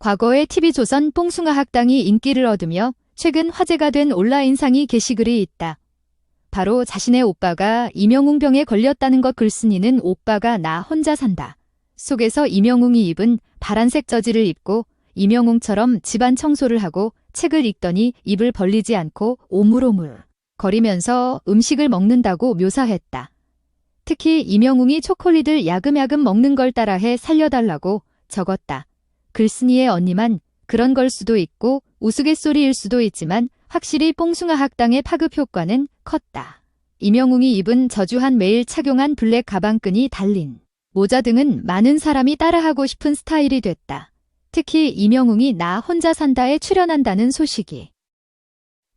과거의 TV조선 뽕숭아 학당이 인기를 얻으며 최근 화제가 된 온라인 상의 게시글이 있다. 바로 자신의 오빠가 이명웅병에 걸렸다는 것 글쓴이는 오빠가 나 혼자 산다. 속에서 이명웅이 입은 파란색 저지를 입고 이명웅처럼 집안 청소를 하고 책을 읽더니 입을 벌리지 않고 오물오물 거리면서 음식을 먹는다고 묘사했다. 특히 이명웅이 초콜릿을 야금야금 먹는 걸 따라해 살려달라고 적었다. 글쓴이의 언니만 그런 걸 수도 있고 우스갯소리일 수도 있지만 확실히 뽕숭아 학당의 파급 효과는 컸다. 이명웅이 입은 저주한 매일 착용한 블랙 가방끈이 달린 모자 등은 많은 사람이 따라하고 싶은 스타일이 됐다. 특히 이명웅이 나 혼자 산다에 출연한다는 소식이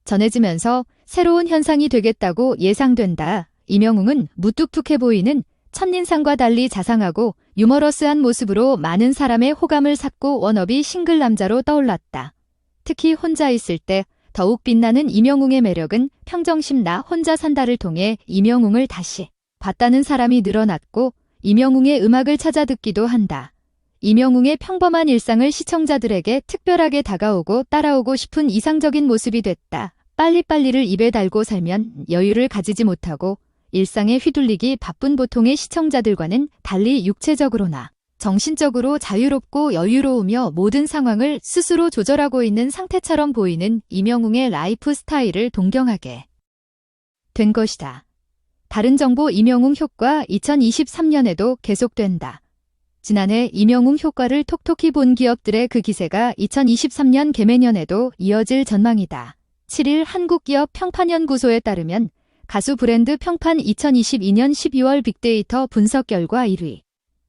전해지면서 새로운 현상이 되겠다고 예상된다. 이명웅은 무뚝뚝해 보이는 첫인상과 달리 자상하고 유머러스한 모습으로 많은 사람의 호감을 샀고 워너비 싱글 남자로 떠올랐다. 특히 혼자 있을 때 더욱 빛나는 이명웅의 매력은 평정심 나 혼자 산다를 통해 이명웅을 다시 봤다는 사람이 늘어났고 이명웅의 음악을 찾아 듣기도 한다. 이명웅의 평범한 일상을 시청자들에게 특별하게 다가오고 따라오고 싶은 이상적인 모습이 됐다. 빨리빨리를 입에 달고 살면 여유를 가지지 못하고 일상에 휘둘리기 바쁜 보통의 시청자들과는 달리 육체적으로나 정신적으로 자유롭고 여유로우며 모든 상황을 스스로 조절하고 있는 상태처럼 보이는 이명웅의 라이프 스타일을 동경하게 된 것이다. 다른 정보 이명웅 효과 2023년에도 계속된다. 지난해 이명웅 효과를 톡톡히 본 기업들의 그 기세가 2023년 개매년에도 이어질 전망이다. 7일 한국기업 평판연구소에 따르면 가수 브랜드 평판 2022년 12월 빅데이터 분석 결과 1위,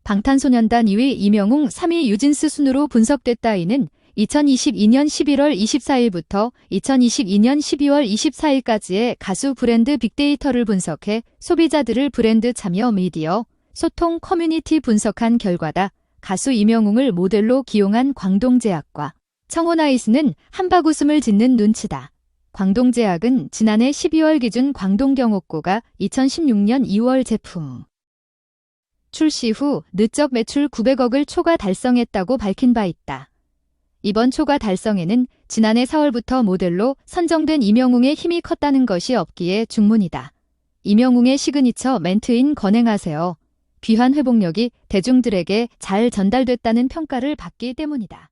방탄소년단 2위 이명웅 3위 유진스 순으로 분석됐다 이는 2022년 11월 24일부터 2022년 12월 24일까지의 가수 브랜드 빅데이터를 분석해 소비자들을 브랜드 참여 미디어, 소통 커뮤니티 분석한 결과다. 가수 이명웅을 모델로 기용한 광동제약과 청호나이스는 한바구음을 짓는 눈치다. 광동제약은 지난해 12월 기준 광동경옥고가 2016년 2월 제품 출시 후 누적 매출 900억을 초과 달성했다고 밝힌 바 있다. 이번 초과 달성에는 지난해 4월부터 모델로 선정된 이명웅의 힘이 컸다는 것이 없기에 중문이다. 이명웅의 시그니처 멘트인 건행하세요. 귀한 회복력이 대중들에게 잘 전달됐다는 평가를 받기 때문이다.